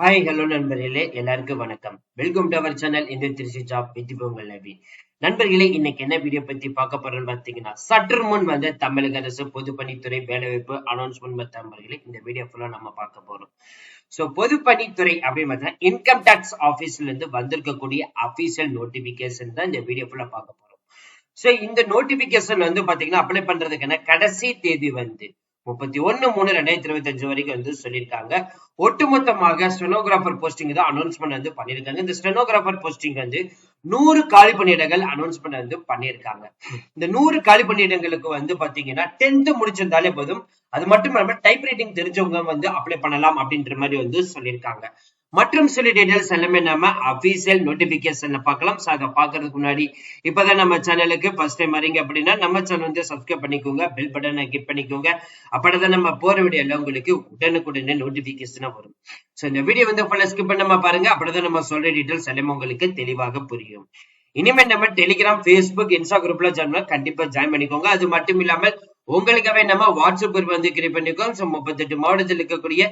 Hi hello நண்பர்களே. எல்லாருக்கும் வணக்கம். வெல்கம் டு அவர் சேனல் இந்த திருச்சி ஜாப் வித் பொங்கல் நபி நண்பர்களே இன்னைக்கு என்ன வீடியோ பத்தி பார்க்க போறோம்னு பாத்தீங்கன்னா சற்று முன் வந்து தமிழக அரசு பொதுப்பணித்துறை வேலைவாய்ப்பு அனௌன்ஸ்மெண்ட் நண்பர்களே இந்த வீடியோ ஃபுல்லா நம்ம பார்க்க போறோம். சோ பொதுப்பணித்துறை அப்படின்னு பார்த்தா இன்கம் டேக்ஸ் ஆபீஸ்ல இருந்து வந்திருக்கக்கூடிய அபிஷியல் நோட்டிபிகேஷன் தான் இந்த வீடியோ ஃபுல்லா பார்க்க போறோம். சோ இந்த நோட்டிபிகேஷன் வந்து பாத்தீங்கன்னா அப்ளை பண்றதுக்கான கடைசி தேதி வந்து முப்பத்தி ஒன்னு மூணு ரெண்டாயிரத்தி இருபத்தி அஞ்சு வரைக்கும் வந்து சொல்லியிருக்காங்க. ஒட்டுமொத்தமாக ஸ்டெனோகிராஃபர் போஸ்டிங் தான் அனௌன்ஸ்மெண்ட் வந்து பண்ணியிருக்காங்க. இந்த ஸ்டெனோகிராஃபர் போஸ்டிங் வந்து நூறு காலி பணியிடங்கள் அனௌன்ஸ்மெண்ட் வந்து பண்ணியிருக்காங்க. இந்த நூறு காலி பணியிடங்களுக்கு வந்து பாத்தீங்கன்னா டென்த் முடிச்சிருந்தாலே போதும். அது மட்டும் இல்லாம டைப் ரைட்டிங் தெரிஞ்சவங்க வந்து அப்ளை பண்ணலாம் அப்படின்ற மாதிரி வந்து சொல்லியிருக்காங்க. மற்றும் சில டீடைல்ஸ் எல்லாமே நம்ம அபிஷியல் நோட்டிபிகேஷன்ல பார்க்கலாம். ஸோ அதை பார்க்கறதுக்கு முன்னாடி இப்பதான் நம்ம சேனலுக்கு ஃபர்ஸ்ட் டைம் வரீங்க அப்படின்னா நம்ம சேனல் வந்து சப்ஸ்கிரைப் பண்ணிக்கோங்க பெல் பட்டனை கிளிக் பண்ணிக்கோங்க. அப்பதான் நம்ம போற வீடியோல உங்களுக்கு உடனுக்குடனே நோட்டிபிகேஷனா வரும். ஸோ இந்த வீடியோ வந்து ஃபுல்லா ஸ்கிப் பண்ணாம பாருங்க. அப்படிதான் நம்ம சொல்ற டீடைல்ஸ் எல்லாமே உங்களுக்கு தெளிவாக புரியும். இனிமேல் நம்ம டெலிகிராம் ஃபேஸ்புக் இன்ஸ்டா குரூப்ல ஜாயின் கண்டிப்பா ஜாயின் பண்ணிக்கோங்க. அது மட்டும் இல்லாமல் உங்களுக்காகவே நம்ம வாட்ஸ்அப் குரூப் வந்து கிரியேட் பண்ணிக்கோம் ஸோ முப்பத்தெட்டு மாவட்டத்தில் இருக்கக்கூடிய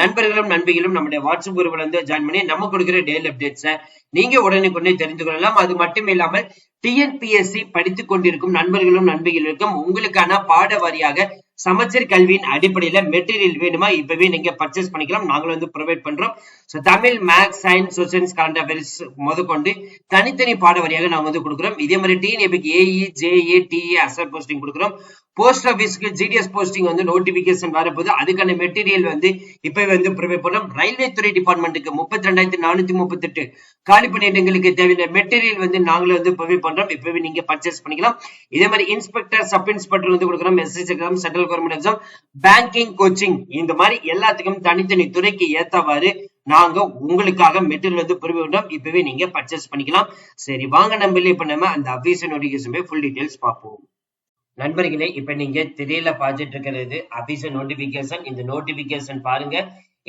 நண்பர்களும் நண்பிகளும் நம்முடைய வாட்ஸ்அப் குரூப்ல வந்து ஜாயின் பண்ணி நம்ம கொடுக்குற டெய்லி அப்டேட்ஸை நீங்க உடனுக்குடனே தெரிந்து கொள்ளலாம். அது மட்டும் இல்லாமல் டிஎன்பிஎஸ்சி படித்து கொண்டிருக்கும் நண்பர்களும் நண்பிகளுக்கும் உங்களுக்கான பாட வாரியாக சமச்சீர் கல்வியின் அடிப்படையில மெட்டீரியல் வேணுமா? இப்பவே நீங்க பர்ச்சேஸ் பண்ணிக்கலாம். நாங்களும் வந்து ப்ரொவைட் பண்றோம். So Tamil maths science socials current affairs முதற்கொண்டு தனித்தனி பாட வரியாக நாங்கள் வந்து கொடுக்குறோம். இதே மாதிரி டிஎன்ஏபிக்கு ஏஇ ஜேஏ டிஏ அசர் போஸ்டிங் கொடுக்குறோம். போஸ்ட் ஆபீஸ்க்கு ஜிடிஎஸ் போஸ்டிங் வந்து நோட்டிபிகேஷன் வரப்போது அதுக்கான மெட்டீரியல் வந்து இப்போ வந்து ப்ரிப்பேர் பண்ணோம். ரயில்வே துறை டிபார்ட்மெண்ட்டுக்கு முப்பத்தி ரெண்டாயிரத்தி நானூத்தி முப்பத்தி எட்டு காலி பணியிடங்களுக்கு தேவையான மெட்டீரியல் வந்து நாங்களும் வந்து ப்ரொவைட் பண்றோம். இப்பவே நீங்க பர்ச்சேஸ் பண்ணிக்கலாம். இதே மாதிரி இன்ஸ்பெக்டர் சப் இன்ஸ்பெக்டர் வந்து கொடுக்குறோம். SS exam central government exam banking coaching இந்த மாதிரி எல்லாத்துக்கும் தனித்தனி துறைக்கு ஏத்தவாறு நாங்க உங்களுக்காக மெட்டீரியல் வந்து புரிவிட்டோம் இப்பவே நீங்க பர்ச்சேஸ் பண்ணிக்கலாம். சரி வாங்க நம்பல இப்ப நம்ம அந்த அபிஷன் நோட்டிபிகேஷன் ஃபுல் டீடைல்ஸ் பார்ப்போம். நண்பர்களே இப்ப நீங்க திரையில பார்த்துட்டு இருக்கிறது அபிஷன் நோட்டிபிகேஷன் இந்த நோட்டிபிகேஷன் பாருங்க.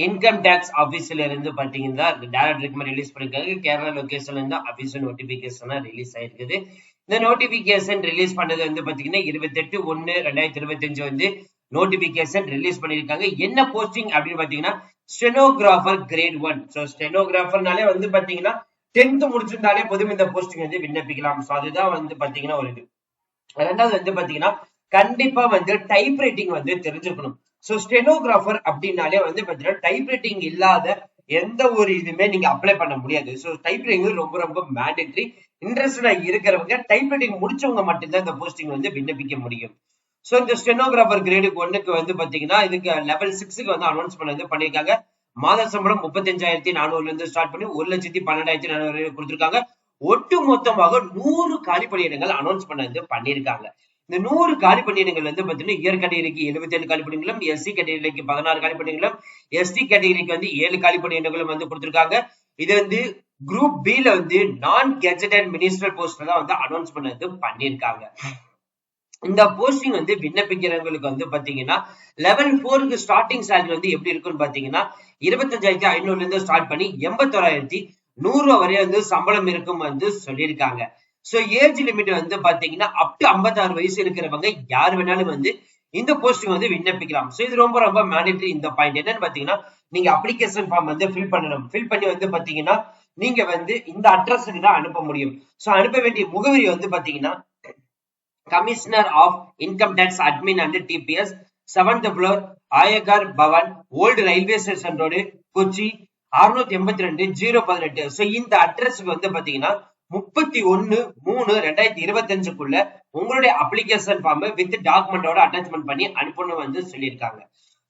இன்கம் டேக்ஸ் ஆபீஸ்ல இருந்து பாத்தீங்கன்னா டேரக்ட் ரெக்கமெண்ட் ரிலீஸ் பண்ணிருக்காங்க. கேரளா லொகேஷன்ல இருந்து அபிஷன் நோட்டிபிகேஷன் ரிலீஸ் ஆயிருக்குது. இந்த நோட்டிபிகேஷன் ரிலீஸ் பண்ணது வந்து பாத்தீங்கன்னா இருபத்தெட்டு ஒன்னு ரெண்டாயிரத்தி இருபத்தி அஞ்சு வந்து நோட்டிபிகேஷன் ரிலீஸ் பண்ணிருக்காங்க. என்ன போஸ்டிங் அப்படின்னு பாத்தீங்கன்னா ஸ்டெனோகிராஃபர் கிரேட் ஒன் ஸோ ஸ்டெனோகிராஃபர்னாலே வந்து பாத்தீங்கன்னா டென்த் முடிச்சிருந்தாலே போதும் இந்த போஸ்டிங் வந்து விண்ணப்பிக்கலாம். ஸோ அதுதான் வந்து பாத்தீங்கன்னா ஒரு இது. ரெண்டாவது வந்து பாத்தீங்கன்னா கண்டிப்பா வந்து டைப் ரைட்டிங் வந்து தெரிஞ்சுக்கணும். சோ ஸ்டெனோகிராஃபர் அப்படின்னாலே வந்து பாத்தீங்கன்னா டைப் ரைட்டிங் இல்லாத எந்த ஒரு இதுவுமே நீங்க அப்ளை பண்ண முடியாது. ஸோ டைப் ரைட்டிங் ரொம்ப ரொம்ப மேண்டேட்ரி இன்ட்ரெஸ்டடா இருக்கிறவங்க டைப் ரைட்டிங் முடிச்சவங்க மட்டும்தான் இந்த போஸ்டிங் வந்து விண்ணப்பிக்க முடியும். ஸோ இந்த ஸ்டெனோகிராஃபர் கிரேடுக்கு ஒன்னுக்கு வந்து பாத்தீங்கன்னா இதுக்கு லெவல் சிக்ஸுக்கு வந்து அனௌன்ஸ்மெண்ட் வந்து பண்ணியிருக்காங்க. மாத சம்பளம் முப்பத்தஞ்சாயிரத்தி நானூறுல இருந்து ஸ்டார்ட் பண்ணி ஒரு லட்சத்தி பன்னெண்டாயிரத்தி நானூறு கொடுத்துருக்காங்க. ஒட்டு மொத்தமாக நூறு காலி பணியிடங்கள் அனௌன்ஸ் பண்ண பண்ணியிருக்காங்க. இந்த நூறு காலி பணியிடங்கள் வந்து பாத்தீங்கன்னா இயர் கேட்டகரிக்கு எழுபத்தி ஏழு காலி பணிகளும் எஸ்சி கேட்டகரிக்கு பதினாறு காலி பணிகளும் எஸ்டி கேட்டகரிக்கு வந்து ஏழு காலி பணியிடங்களும் வந்து கொடுத்திருக்காங்க. இது வந்து குரூப் பி ல வந்து நான் கெஜெட்டட் மினிஸ்டர் போஸ்ட்ல தான் வந்து அனௌன்ஸ் பண்ணது பண்ணியிருக்காங்க. இந்த போஸ்டிங் வந்து விண்ணப்பிக்கிறவங்களுக்கு வந்து பாத்தீங்கன்னா லெவல் போருக்கு ஸ்டார்டிங் சேலரி வந்து எப்படி இருக்குன்னு பாத்தீங்கன்னா இருபத்தஞ்சாயிரத்தி ஐநூறுல இருந்து ஸ்டார்ட் பண்ணி எண்பத்தோராயிரத்தி நூறு ரூபா வரையும் வந்து சம்பளம் இருக்கும் வந்து சொல்லியிருக்காங்க. சோ ஏஜ் லிமிட் வந்து பாத்தீங்கன்னா அப் டு ஐம்பத்தாறு வயசு இருக்கிறவங்க யார் வேணாலும் வந்து இந்த போஸ்டிங் வந்து விண்ணப்பிக்கலாம். சோ இது ரொம்ப ரொம்ப மேண்டேட்டரி இந்த பாயிண்ட் என்னன்னு பாத்தீங்கன்னா நீங்க அப்ளிகேஷன் ஃபார்ம் வந்து ஃபில் பண்ணணும். ஃபில் பண்ணி வந்து பாத்தீங்கன்னா நீங்க வந்து இந்த அட்ரஸுக்கு தான் அனுப்ப முடியும். சோ அனுப்ப வேண்டிய முகவரி வந்து பாத்தீங்கன்னா commissioner of income tax admin and TPS seventh floor Aayakar Bhavan old railway station road Kochi அறுநூத்தி எண்பத்தி ரெண்டு ஜீரோ பதினெட்டு. சோ இந்த அட்ரஸ்க்கு வந்து பாத்தீங்கன்னா முப்பத்தி ஒன்னு மூணு ரெண்டாயிரத்தி இருபத்தி அஞ்சுக்குள்ள உங்களுடைய அப்ளிகேஷன் ஃபார்ம் வித் டாக்குமெண்டோட அட்டாச்மெண்ட் பண்ணி அனுப்பணும் வந்து சொல்லியிருக்காங்க.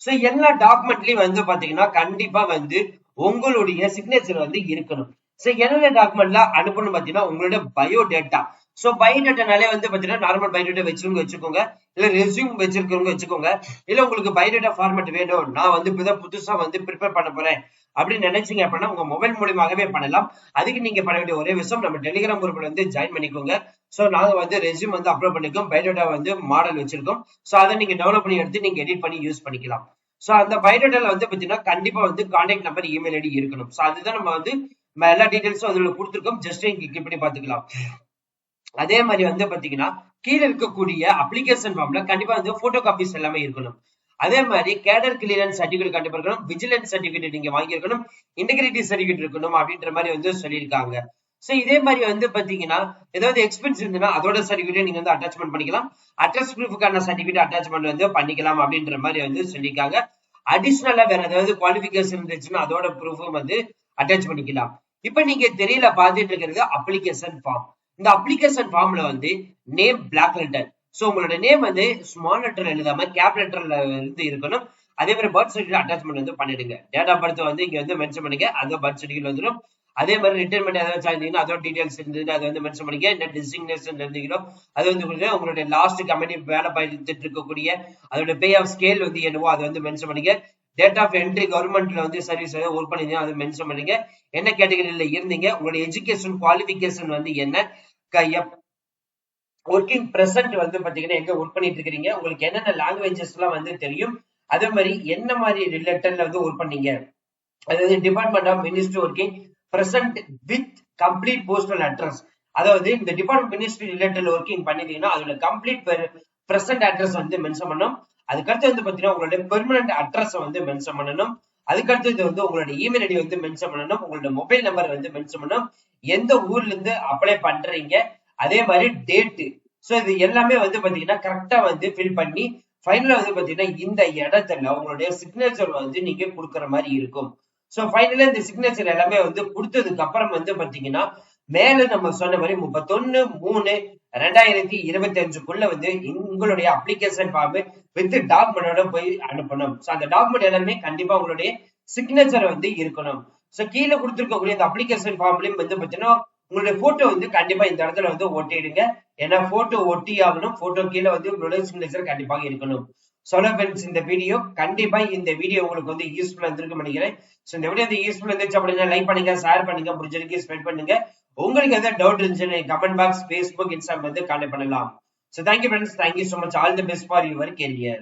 சோ எல்லா டாக்குமெண்ட்லயும் வந்து பாத்தீங்கன்னா கண்டிப்பா வந்து உங்களுடைய சிக்னேச்சர் வந்து இருக்கணும். சோ என்னென்ன டாக்குமெண்ட்ல அனுப்பணும் பாத்தீங்கன்னா உங்களோட பயோ டேட்டா சோ பயோடேட்டானாலே வந்து பாத்தீங்கன்னா நார்மல் பயோடேட்டா வச்சிருங்க வச்சுக்கோங்க. இல்ல ரெசியூம் வச்சிருக்கவங்க வச்சுக்கோங்க. இல்ல உங்களுக்கு பயோ டேட்டா ஃபார்மேட் வேணும். நான் வந்து இப்பதான் புதுசா வந்து ப்ரிப்பேர் பண்ண போறேன். அப்படின்னு நினைச்சீங்க அப்படின்னா உங்க மொபைல் மூலியமாகவே பண்ணலாம். அதுக்கு நீங்க பண்ண வேண்டிய ஒரே விஷயம் நம்ம டெலிகிராம் குரூப்ல வந்து ஜாயின் பண்ணிக்கோங்க. சோ நாங்க வந்து ரெசியூம் வந்து அப்லோட் பண்ணிக்கோம் பயோடேட்டா வந்து மாடல் வச்சிருக்கோம். சோ அதை நீங்க டெவலப் பண்ணி எடுத்து நீங்க எடிட் பண்ணி யூஸ் பண்ணிக்கலாம். சோ அந்த பயோடேட்டால வந்து பாத்தீங்கன்னா கண்டிப்பா வந்து கான்டாக்ட் நம்பர் இமெயில் ஐடி இருக்கணும். சோ அதுதான் நம்ம வந்து எல்லா டீடைல்ஸும் அதுல கொடுத்துருக்கோம். ஜஸ்ட் நீங்க கிளிக் பண்ணி பாத்துக்கலாம் அதே மாதிரி வந்து பாத்தீங்கன்னா கீழே இருக்கக்கூடிய அப்ளிகேஷன் ஃபார்ம்ல கண்டிப்பா வந்து போட்டோ காப்பீஸ் எல்லாமே இருக்கணும். அதே மாதிரி கேடர் கிளியரன்ஸ் சர்டிபிகேட் கண்டிப்பா இருக்கணும். விஜிலன்ஸ் சர்டிபிகேட் நீங்க வாங்கியிருக்கணும். இன்டெகிரிட்டி சர்டிபிகேட் இருக்கணும் அப்படின்ற மாதிரி வந்து சொல்லியிருக்காங்க. சோ இதே மாதிரி வந்து பாத்தீங்கன்னா ஏதாவது எக்ஸ்பென்ஸ் இருந்ததுன்னா அதோட சர்டிபிகேட் நீங்க வந்து அட்டாச்மெண்ட் பண்ணிக்கலாம். அட்ரஸ் ப்ரூஃபுக்கான சர்டிபிகேட் அட்டாச்மெண்ட் வந்து பண்ணிக்கலாம் அப்படின்ற மாதிரி வந்து சொல்லியிருக்காங்க. அடிஷ்னலா வேற ஏதாவது குவாலிபிகேஷன் இருந்துச்சுன்னா அதோட ப்ரூஃபும் வந்து அட்டாச் பண்ணிக்கலாம். இப்ப நீங்க தெரியல பார்த்துட்டு இருக்கிறது அப்ளிகேஷன் ஃபார்ம் இந்த அப்ளிகேஷன் ஃபார்ம்ல வந்து நேம் பிளாக் லெட்டர் சோ உங்களோட நேம் வந்து ஸ்மால் லெட்டர் எழுதாம கேப் லெட்டர்ல இருந்து இருக்கணும். அதே மாதிரி பர்த் சர்டிஃபிகேட் அட்டாச்மெண்ட் வந்து பண்ணிடுங்க. டேட் ஆஃப் பர்த் வந்து இங்க வந்து மென்ஷன் பண்ணுங்க அந்த பர்த் சர்டிஃபிகேட் வந்துடும் அதே மாதிரி ரிட்டைர்மெண்ட் ஏதாவது இருந்தீங்கன்னா அதோட டீடைல்ஸ் இருந்தது அதை வந்து மென்ஷன் பண்ணிக்க. என்ன டிசிக்னேஷன் இருந்தீங்களோ அது வந்து கொடுங்க உங்களுடைய லாஸ்ட் கம்பெனி வேலை பார்த்துட்டு இருக்கக்கூடிய அதோட பே ஆஃப் ஸ்கேல் வந்து என்னவோ அதை வந்து மென்ஷன் பண்ணிக்க. டேட் ஆஃப் என்ட்ரி கவர்மெண்ட்ல வந்து சர்வீஸ் ஒர்க் பண்ணிருந்தீங்க அதை மென்ஷன் பண்ணுங்க. என்ன கேட்டகரியில இருந்தீங்க? உங்களுடைய எஜுகேஷன் குவாலிபிகேஷன் வந்து என்ன? ஒர்க்கிங் பிரசன்ட் வந்து பாத்தீங்கன்னா எங்க ஒர்க் பண்ணிட்டு இருக்கிறீங்க? உங்களுக்கு என்னென்ன லாங்குவேஜஸ் எல்லாம் வந்து தெரியும்? அதே மாதிரி என்ன மாதிரி ரிலேட்டட்ல வந்து ஒர்க் பண்ணீங்க? அதாவது department of ministry working present with complete postal address அதாவது இந்த டிபார்ட்மெண்ட் மினிஸ்ட்ரி ரிலேட்டட் ஒர்க்கிங் பண்ணிட்டீங்கன்னா அதோட கம்ப்ளீட் பிரசன்ட் அட்ரஸ் வந்து மென்ஷன் பண்ணும். அதுக்கடுத்து வந்து பாத்தீங்கன்னா உங்களுடைய பெர்மனன்ட் அட்ரஸ் வந்து மென்ஷன் பண்ணணும். அதுக்கடுத்து வந்து உங்களோட இமெயில் ஐடி வந்து மென்ஷன் பண்ணணும். உங்களோட மொபைல் நம்பர் வந்து மென்ஷன் பண்ணணும். எந்த ஊர்ல இருந்து அப்ளை பண்றீங்க? அதே மாதிரி டேட்டு சோ இது எல்லாமே வந்து பாத்தீங்கன்னா கரெக்டா வந்து ஃபில் பண்ணி ஃபைனலா வந்து பாத்தீங்கன்னா இந்த இடத்துல உங்களுடைய சிக்னேச்சர் வந்து நீங்க கொடுக்குற மாதிரி இருக்கும். சோ ஃபைனலா இந்த சிக்னேச்சர் எல்லாமே வந்து கொடுத்ததுக்கு அப்புறம் வந்து பாத்தீங்கன்னா மேல நம்ம சொன்ன மாதிரி முப்பத்தொன்னு மூணு ரெண்டாயிரத்தி இருபத்தி அஞ்சுக்குள்ள வந்து உங்களுடைய அப்ளிகேஷன் ஃபார்ம் வித் டாக்குமெண்டோட போய் அனுப்பணும். சோ அந்த டாக்குமெண்ட் எல்லாமே கண்டிப்பா உங்களுடைய சிக்னேச்சர் வந்து இருக்கணும். சோ கீழே கொடுத்துருக்கக்கூடிய இந்த அப்ளிகேஷன் ஃபார்ம்லயும் வந்து பாத்தீங்கன்னா உங்களுடைய போட்டோ வந்து கண்டிப்பா இந்த இடத்துல வந்து ஒட்டிடுங்க. ஏன்னா போட்டோ ஒட்டி ஆகணும் போட்டோ கீழே வந்து உங்களுடைய சிக்னேச்சர் கண்டிப்பாக இருக்கணும். சொல்ல ஃப்ரெண்ட்ஸ் இந்த வீடியோ கண்டிப்பா இந்த வீடியோ உங்களுக்கு வந்து யூஸ்ஃபுல்லா இருந்திருக்கும் நினைக்கிறேன். சோ இந்த வீடியோ வந்து யூஸ்ஃபுல் இருந்துச்சு அப்படின்னா லைக் பண்ணுங்க ஷேர் பண்ணுங்க முடிஞ்சிருக்கு ஸ்பெண்ட் பண்ணுங்க. உங்களுக்கு எதாவது டவுட் இருந்துச்சுன்னா கமெண்ட் பாக்ஸ் ஃபேஸ்புக் இன்ஸ்டாகிராம் வந்து கான்டாக்ட் பண்ணலாம். So thank you friends thank you so much all the best for your career